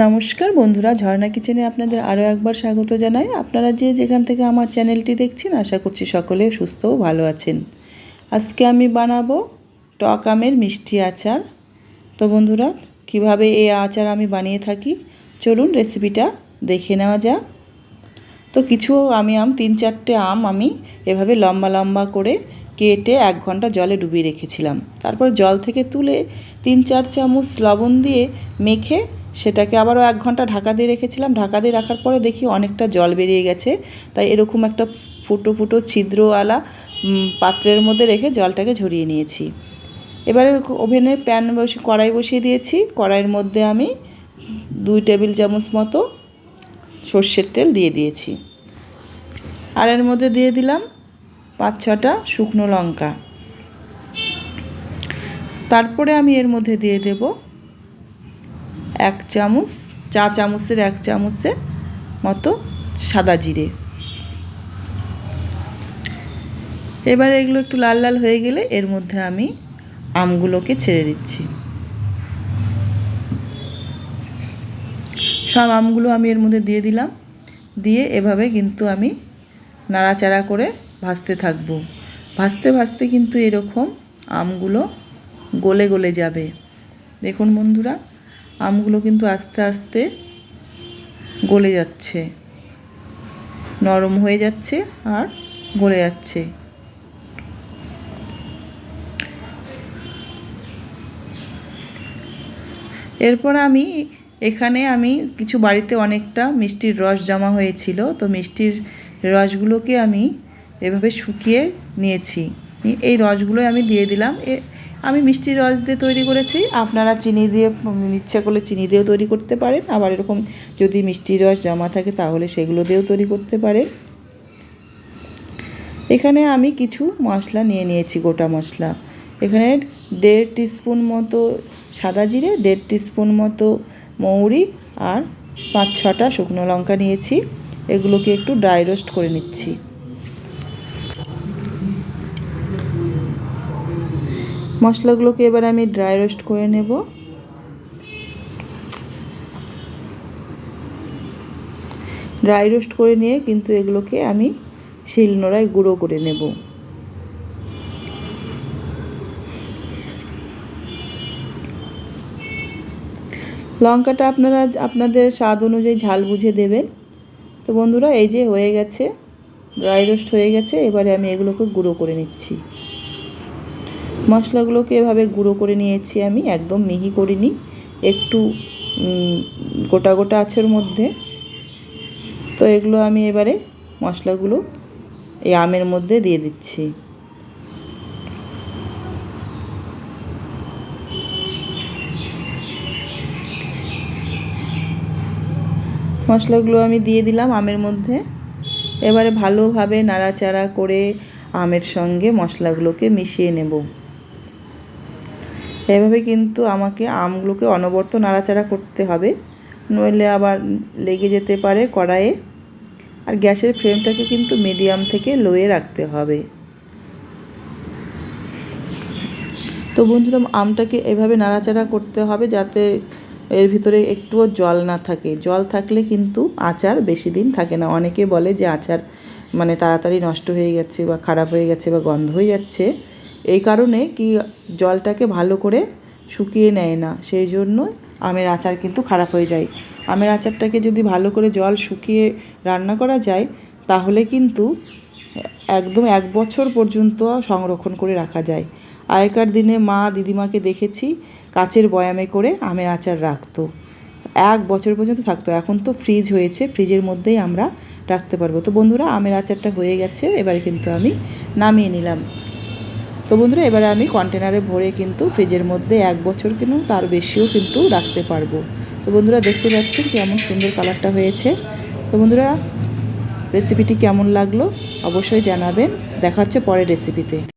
নমস্কার বন্ধুরা, ঝর্ণা কিচেনে আপনাদের আরও একবার স্বাগত জানাই। আপনারা যে যেখান থেকে আমার চ্যানেলটি দেখছেন, আশা করছি সকলে সুস্থ ও ভালো আছেন। আজকে আমি বানাবো টক আমের মিষ্টি আচার। তো বন্ধুরা, কীভাবে এই আচার আমি বানিয়ে থাকি, চলুন রেসিপিটা দেখে নেওয়া যাক। তো কিছু আমি আম, তিন চারটে আম আমি এভাবে লম্বা লম্বা করে কেটে এক ঘণ্টা জলে ডুবিয়ে রেখেছিলাম। তারপর জল থেকে তুলে তিন চার চামচ লবণ দিয়ে মেখে সেটাকে আবারও এক ঘণ্টা ঢাকা দিয়ে রেখেছিলাম। ঢাকা দিয়ে রাখার পরে দেখি অনেকটা জল বেরিয়ে গেছে। তাই এরকম একটা ফুটো ফুটো ছিদ্রওয়ালা পাত্রের মধ্যে রেখে জলটাকে ঝরিয়ে নিয়েছি। এবারে ওভেনে প্যান বসে, কড়াই বসিয়ে দিয়েছি। কড়াইয়ের মধ্যে আমি দুই টেবিল চামচ মতো সর্ষের তেল দিয়ে দিয়েছি। আর এর মধ্যে দিয়ে দিলাম পাঁচ ছটা শুকনো লঙ্কা। তারপরে আমি এর মধ্যে দিয়ে দেব এক চামচ, চা চামচের এক চামচের মতো সাদা জিরে। এবার এগুলো একটু লাল লাল হয়ে গেলে এর মধ্যে আমি আমগুলোকে ছেড়ে দিচ্ছি। সব আমগুলো আমি এর মধ্যে দিয়ে দিলাম। দিয়ে এভাবে কিন্তু আমি নাড়াচাড়া করে ভাজতে থাকব। ভাজতে ভাজতে কিন্তু এরকম আমগুলো গলে গলে যাবে। দেখুন বন্ধুরা আমগুলো কিন্তু আস্তে আস্তে গলে যাচ্ছে। নরম হয়ে যাচ্ছে আর গলে যাচ্ছে। এরপর আমি এখানে আমি কিছু বাড়িতে অনেকটা মিষ্টির রস জমা হয়েছিল, তো মিষ্টির রসগুলোকে আমি এভাবে শুকিয়ে নিয়েছি। এই রসগুলোই আমি দিয়ে দিলাম। আমি মিষ্টির রস দিয়ে তৈরি করেছি। আপনারা চিনি দিয়ে ইচ্ছা করলে চিনি দিয়েও তৈরি করতে পারেন। আবার এরকম যদি মিষ্টির রস জমা থাকে তাহলে সেগুলো দিয়েও তৈরি করতে পারেন। এখানে আমি কিছু মশলা নিয়ে নিয়েছি, গোটা মশলা। এখানে দেড় টিস্পুন মতো সাদা জিরে, দেড় টিস্পুন মতো মৌরি আর পাঁচ ছটা শুকনো লঙ্কা নিয়েছি। এগুলোকে একটু ড্রাই রোস্ট করে নিচ্ছি। মশলাগুলোকে এবার আমি ড্রাই রোস্ট করে নেব। ড্রাই রোস্ট করে নিয়ে কিন্তু এগুলোকে আমি শিলনোড়ায় গুঁড়ো করে নেব। লঙ্কাটা আপনারা, আপনাদের স্বাদ অনুযায়ী ঝাল বুঝে দেবেন। তো বন্ধুরা, এই যে হয়ে গেছে ড্রাই রোস্ট হয়ে গেছে, এবারে আমি এগুলোকে গুঁড়ো করে নিচ্ছি। মশলাগুলোকে এভাবে গুঁড়ো করে নিয়েছি আমি, একদম মিহি করিনি, একটু গোটা গোটা আছে ওর মধ্যে। তো এগুলো আমি এবারে মশলাগুলো এই আমের মধ্যে দিয়ে দিচ্ছি। মশলাগুলো আমি দিয়ে দিলাম আমের মধ্যে। এবারে ভালোভাবে নাড়াচাড়া করে আমের সঙ্গে মশলাগুলোকে মিশিয়ে নেব। এভাবে কিন্তু আমাকে আমগুলোকে অনবরত নাড়াচাড়া করতে হবে। নইলে আবার লেগে যেতে পারে কড়াইয়ে। আর গ্যাসের ফ্লেমটাকে কিন্তু মিডিয়াম থেকে লোয়ে রাখতে হবে। তো বন্ধুরা, আমটাকে এভাবে নাড়াচাড়া করতে হবে যাতে এর ভিতরে একটুও জল না থাকে। জল থাকলে কিন্তু আচার বেশি দিন থাকে না। অনেকে বলে যে আচার মানে তাড়াতাড়ি নষ্ট হয়ে গেছে বা খারাপ হয়ে গেছে বা গন্ধ হয়ে যাচ্ছে। এই কারণে কি জলটাকে ভালো করে শুকিয়ে নেয় না, সেই জন্য আমের আচার কিন্তু খারাপ হয়ে যায়। আমের আচারটাকে যদি ভালো করে জল শুকিয়ে রান্না করা যায়, তাহলে কিন্তু একদম এক বছর পর্যন্ত সংরক্ষণ করে রাখা যায়। আগেকার দিনে মা দিদিমাকে দেখেছি কাচের বয়ামে করে আমের আচার রাখতো। এক বছর পর্যন্ত থাকতো, এখন তো ফ্রিজ হয়েছে, ফ্রিজের মধ্যেই আমরা রাখতে পারব। তো বন্ধুরা, আমের আচারটা হয়ে গেছে, এবারে কিন্তু আমি নামিয়ে নিলাম। তো বন্ধুরা, এবারে আমি কন্টেনারে ভরে কিন্তু ফ্রিজের মধ্যে এক বছর কিন্তু তার বেশিও কিন্তু রাখতে পারব। তো বন্ধুরা, দেখতে পাচ্ছেন কেমন সুন্দর কালারটা হয়েছে। তো বন্ধুরা রেসিপিটি কেমন লাগল? অবশ্যই জানাবেন। দেখা হচ্ছে পরের রেসিপিতে